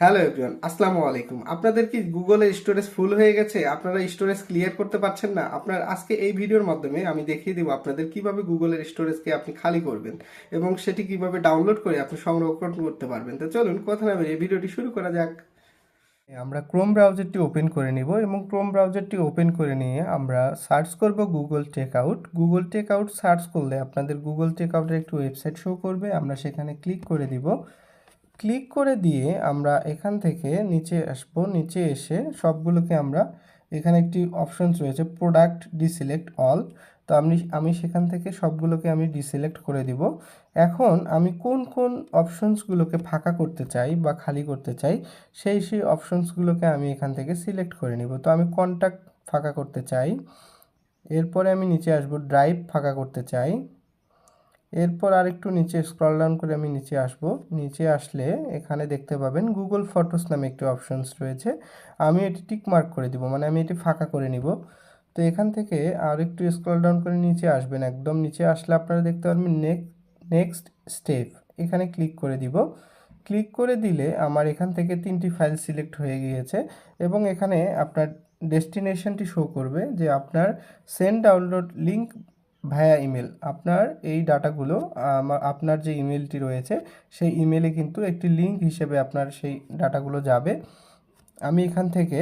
Hello everyone, আসসালামু আলাইকুম। আপনাদের কি গুগলের স্টোরেজ ফুল হয়ে গেছে? আপনারা স্টোরেজ ক্লিয়ার করতে পারছেন না? আপনার আজকে এই ভিডিওর মাধ্যমে আমি দেখিয়ে দেবো আপনাদের কীভাবে গুগলের স্টোরেজকে আপনি খালি করবেন এবং সেটি কীভাবে ডাউনলোড করে আপনি সংরক্ষণ করতে পারবেন। তো চলুন, কথা না বেরিয়ে ভিডিওটি শুরু করা যাক। আমরা ক্রোম ব্রাউজারটি ওপেন করে নিব এবং ক্রোম ব্রাউজারটি ওপেন করে নিয়ে আমরা সার্চ করব Google take out Google take out search করলে আপনাদের গুগল টেক আউটের একটি ওয়েবসাইট শো করবে। আমরা সেখানে ক্লিক করে দিব। ক্লিক করে দিয়ে আমরা এখান থেকে নিচে আসব। নিচে এসে সবগুলোকে আমরা এখানে একটি অপশনস রয়েছে প্রোডাক্ট ডিসিলেক্ট অল তো আমি আমি সেখান থেকে সবগুলোকে আমি ডিসিলেক্ট করে দিব। এখন আমি কোন কোন অপশনসগুলোকে ফাঁকা করতে চাই বা খালি করতে চাই, সেই সেই অপশনসগুলোকে আমি এখান থেকে সিলেক্ট করে নিব। তো আমি কন্ট্যাক্ট ফাঁকা করতে চাই। এরপরে আমি নিচে আসব ড্রাইভ ফাঁকা করতে চাই। এরপর আরেকটু নিচে স্ক্রল ডাউন করে আমি নিচে আসব। নিচে আসলে এখানে দেখতে পাবেন গুগল ফটোস নামে একটি অপশনস রয়েছে। আমি এটি টিক মার্ক করে দিব মানে আমি এটি ফাঁকা করে নিব। তো এখান থেকে আর একটু স্ক্রল ডাউন করে নিচে আসবেন। একদম নিচে আসলে আপনারা দেখতে পারবেন নেক্সট নেক্সট স্টেপ এখানে ক্লিক করে দিব। ক্লিক করে দিলে আমার এখান থেকে তিনটি ফাইল সিলেক্ট হয়ে গিয়েছে এবং এখানে আপনার ডেস্টিনেশনটি শো করবে যে আপনার send download link via email. আপনার এই ডাটাগুলো আমার আপনার যে ইমেলটি রয়েছে, সেই ইমেলে কিন্তু একটি লিঙ্ক হিসেবে আপনার সেই ডাটাগুলো যাবে। আমি এখান থেকে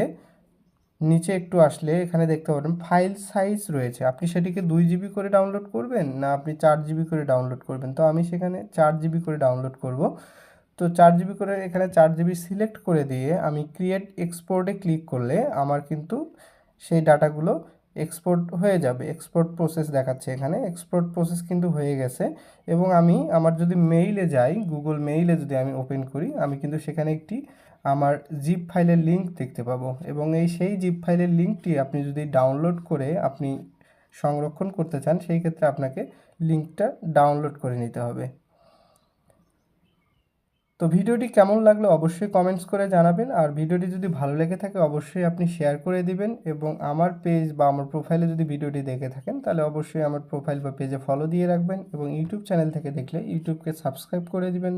নিচে একটু আসলে এখানে দেখতে পাবেন, ফাইল সাইজ রয়েছে। আপনি সেটিকে দুই জিবি করে ডাউনলোড করবেন না আপনি চার জিবি করে ডাউনলোড করবেন? তো আমি সেখানে চার জিবি করে ডাউনলোড করব। তো চার জিবি করে এখানে চার জিবি সিলেক্ট করে দিয়ে আমি ক্রিয়েট এক্সপোর্টে ক্লিক করলে আমার কিন্তু সেই ডাটাগুলো এক্সপোর্ট হয়ে যাবে। এক্সপোর্ট প্রসেস দেখাচ্ছে এখানে। এক্সপোর্ট প্রসেস কিন্তু হয়ে গেছে এবং আমি আমার যদি মেইলে যাই গুগল মেইলে যদি আমি ওপেন করি, আমি কিন্তু সেখানে একটি আমার জিপ ফাইলের লিঙ্ক দেখতে পাবো এবং এই সেই জিপ ফাইলের লিঙ্কটি আপনি যদি ডাউনলোড করে আপনি সংরক্ষণ করতে চান, সেই ক্ষেত্রে আপনাকে লিঙ্কটা ডাউনলোড করে নিতে হবে। তো ভিডিওটি কেমন লাগল অবশ্যই কমেন্টস করে জানাবেন। আর ভিডিওটি যদি ভালো লেগে থাকে, অবশ্যই আপনি শেয়ার করে দিবেন এবং আমার পেজ বা আমার প্রোফাইলে যদি ভিডিওটি দেখে থাকেন, তাহলে অবশ্যই আমার প্রোফাইল বা পেজে ফলো দিয়ে রাখবেন এবং ইউটিউব চ্যানেল থেকে দেখলে ইউটিউবকে সাবস্ক্রাইব করে দিবেন।